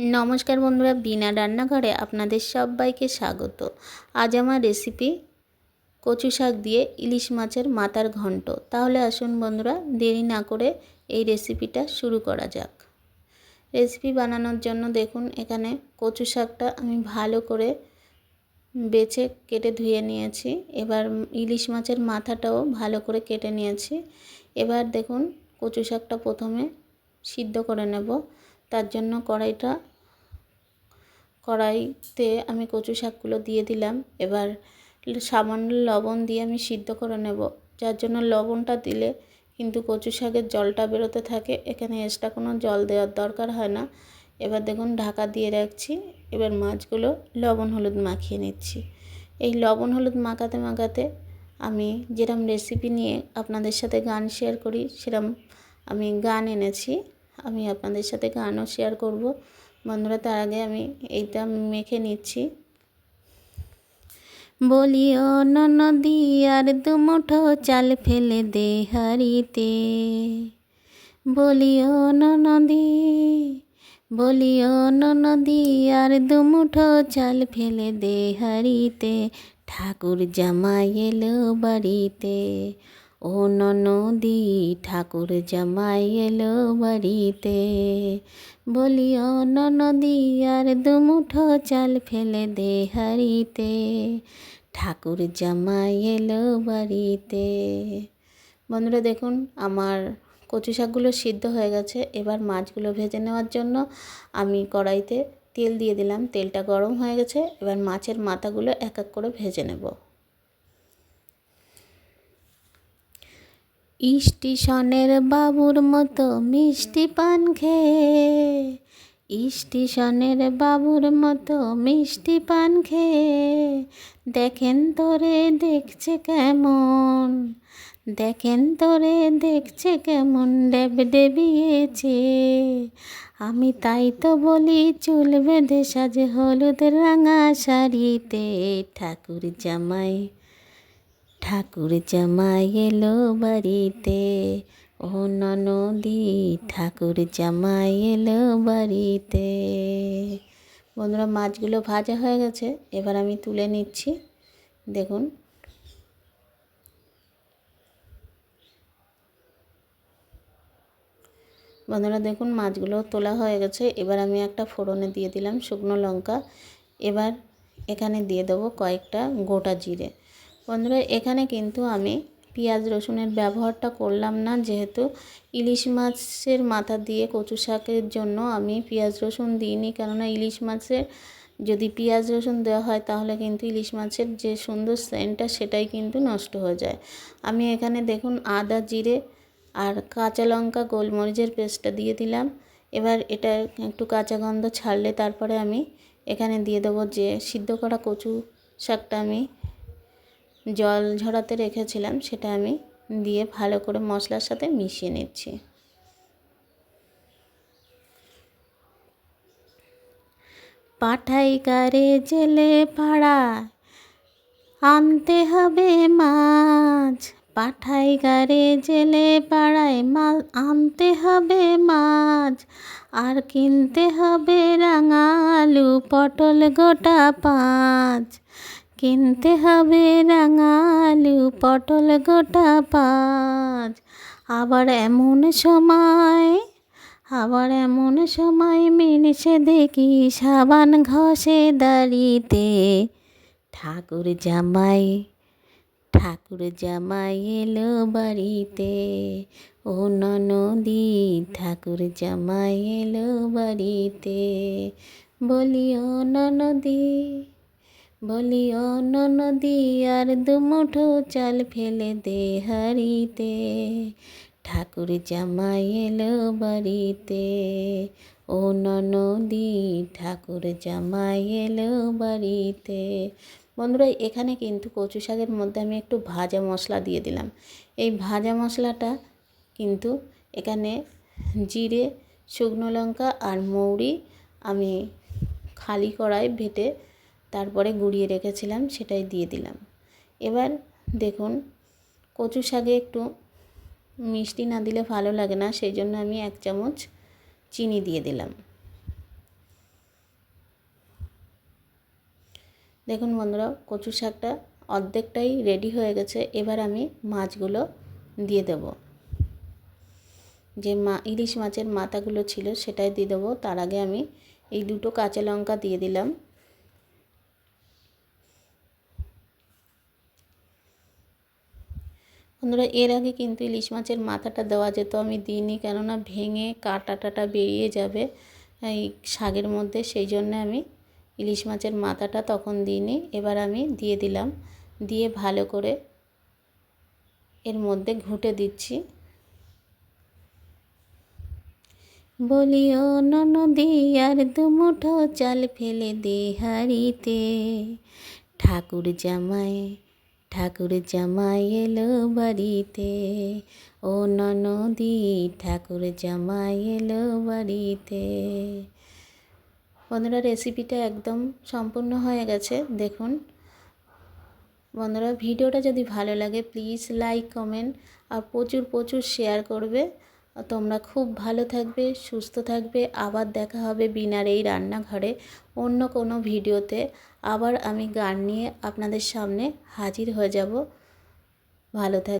নমস্কার বন্ধুরা, বিনা রান্নাঘরে আপনাদের সবাইকে স্বাগত। আজ আমার রেসিপি কচু শাক দিয়ে ইলিশ মাছের মাথার ঘন্ট। তাহলে আসুন বন্ধুরা, দেরি না করে এই রেসিপিটা শুরু করা যাক। রেসিপি বানানোর জন্য দেখুন, এখানে কচু শাকটা আমি ভালো করে বেছে কেটে ধুয়ে নিয়েছি। এবার ইলিশ মাছের মাথাটাও ভালো করে কেটে নিয়েছি। এবার দেখুন, কচু শাকটা প্রথমে সিদ্ধ করে নেব। তার জন্য কড়াইটা কড়াইতে আমি কচু শাকগুলো দিয়ে দিলাম। এবার সামান্য লবণ দিয়ে আমি সিদ্ধ করে নেব। যার জন্য লবণটা দিলে কিন্তু কচু শাকের জলটা বেরোতে থাকে। এখানে এক্সট্রা কোনো জল দেওয়ার দরকার হয় না। এবার দেখুন ঢাকা দিয়ে রাখছি। এবার মাছগুলো লবণ হলুদ মাখিয়ে নিচ্ছি। এই লবণ হলুদ মাখাতে মাখাতে আমি যেরম রেসিপি নিয়ে আপনাদের সাথে গান শেয়ার করি, সেরম আমি গান এনেছি। আমি আপনাদের সাথে গানও শেয়ার করব। বন্ধুরা, তার আগে আমি এইটা মেখে নিচ্ছি। বলিও নদী আর দুমুঠো চাল ফেলে দে হারিতে বলিও নদী বলিও নদী আর দুমুঠো চাল ফেলে দে হারিতে ঠাকুর জামাই এলো বাড়িতে। ও ননদি, ঠাকুর জামাই এলো বাড়িতে। বলিও, ননদি, আর দুমুঠো চাল ফেলে দে হারিতে ঠাকুর জামাই এলো বাড়িতে। বন্ধুরা দেখুন, আমার কচু শাকগুলো সিদ্ধ হয়ে গেছে। এবার মাছগুলো ভেজে নেওয়ার জন্য আমি কড়াইতে তেল দিয়ে দিলাম। তেলটা গরম হয়ে গেছে। এবার মাছের মাথাগুলো এক এক করে ভেজে নেব। স্টেশনের বাবুর মতো মিষ্টি পান খেয়ে, স্টেশনের বাবুর মতো মিষ্টি পান খেয়ে। দেখেন তোরে দেখছে কেমন, দেখেন তোরে দেখছে কেমন ডেব ডেবিয়েছে। আমি তাই তো বলি চুল বেঁধে সাজে হলুদ রাঙা শাড়িতে, ঠাকুর জামাই ঠাকুর জামাই এলো বাড়িতে। ও ননদি, ঠাকুর জামাই এলো বাড়িতে। বন্ধুরা, মাছগুলো ভাজা হয়ে গেছে, এবার আমি তুলে নিচ্ছি। দেখুন। বন্ধুরা, দেখুন, মাছগুলো তোলা হয়ে গেছে। এবার আমি একটা ফোড়নে দিয়ে দিলাম শুকনো লঙ্কা। এবার এখানে দিয়ে দেবো কয়েকটা গোটা জিরে। বন্ধুরা, এখানে কিন্তু আমি পেঁয়াজ রসুনের ব্যবহারটা করলাম না। যেহেতু ইলিশ মাছের মাথা দিয়ে কচু শাকের জন্য আমি পেঁয়াজ রসুন দিইনি, কেননা ইলিশ মাছের যদি পেঁয়াজ রসুন দেওয়া হয়, তাহলে কিন্তু ইলিশ মাছের যে সুন্দর সেন্টটা, সেটাই কিন্তু নষ্ট হয়ে যায়। আমি এখানে দেখুন আদা জিরে আর কাঁচা লঙ্কা গোলমরিচের পেস্টটা দিয়ে দিলাম। এবার এটা একটু কাঁচা গন্ধ ছাড়লে তারপরে আমি এখানে দিয়ে দেবো যে সিদ্ধ করা কচু শাকটা আমি জল ঝরাতে রেখেছিলাম, সেটা আমি দিয়ে ভালো করে মশলার সাথে মিশিয়ে নিচ্ছি। পাঠাই কারে জেলে পাড়া আনতে হবে মাছ পাঠাই গারে জেলে পাড়ায় মাল আনতে হবে মাছ, আর কিনতে হবে রাঙা আলু পটল গোটা পাঁচ। কিনতে হবে রাঙালু, পটল গোটা পাঁচ। আবার এমন সময়, আবার এমন সময় মিনসে দেখি সাবান ঘষে দাঁড়িতে। ঠাকুর জামাই ঠাকুর জামাই এলো বাড়িতে। ও ননদি, ঠাকুর জামাই এলো বাড়িতে। বলিও, ননদি বলিও ননদি, আর দুমুঠো চাল ফেলে দে হারিতে ঠাকুর জামাই এলো বাড়িতে। ও ননদি, ঠাকুর জামাই এলো বাড়িতে। বন্ধুরা, এখানে কিন্তু কচু শাকের মধ্যে আমি একটু ভাজা মশলা দিয়ে দিলাম। এই ভাজা মশলাটা কিন্তু এখানে জিরে, শুকনো লঙ্কা আর মৌরি আমি খালি কড়াই ভেটে তারপরে গুঁড়িয়ে রেখেছিলাম, সেটাই দিয়ে দিলাম। এবার দেখুন, কচু শাকে একটু মিষ্টি না দিলে ভালো লাগে না, সেই জন্য আমি এক চামচ চিনি দিয়ে দিলাম। দেখুন বন্ধুরা, কচু শাকটা অর্ধেকটাই রেডি হয়ে গেছে, এবার আমি মাছগুলো দিয়ে দেব। যে মা, ইলিশ মাছের মাথাগুলো ছিল, সেটাই দিয়ে দেবো। তার আগে আমি এই দুটো কাঁচা লঙ্কা দিয়ে দিলাম। বন্ধুরা, এর আগে কিন্তু ইলিশ মাছের মাথাটা দেওয়া যেত আমি দিইনি, কেননা ভেঙে কাটা টাটা বেরিয়ে যাবে এই শাকের মধ্যে, সেই জন্য আমি ইলিশ মাছের মাথাটা তখন দিইনি। এবার আমি দিয়ে দিলাম, দিয়ে ভালো করে এর মধ্যে ঘুঁটে দিচ্ছি। বলিও ননদি আর দুমুঠো চাল ফেলে দে হাড়িতে, ঠাকুর জামাই ঠাকুর জামাই এলো বাড়িতে। ও ননদি, ঠাকুর জামাই এলো বাড়িতে। বন্ধুরা রেসিপিটা একদম সম্পূর্ণ হয়ে গেছে, দেখুন। বন্ধুরা, ভিডিওটা যদি ভালো লাগে প্লিজ লাইক কমেন্ট আর প্রচুর প্রচুর শেয়ার করবে। তোমরা খুব ভালো থাকবে, সুস্থ থাকবে। আবার দেখা হবে বিনার এই রান্নাঘরে অন্য কোনো ভিডিওতে। আবার আমি গান নিয়ে আপনাদের সামনে হাজির হয়ে যাব। ভালো থাক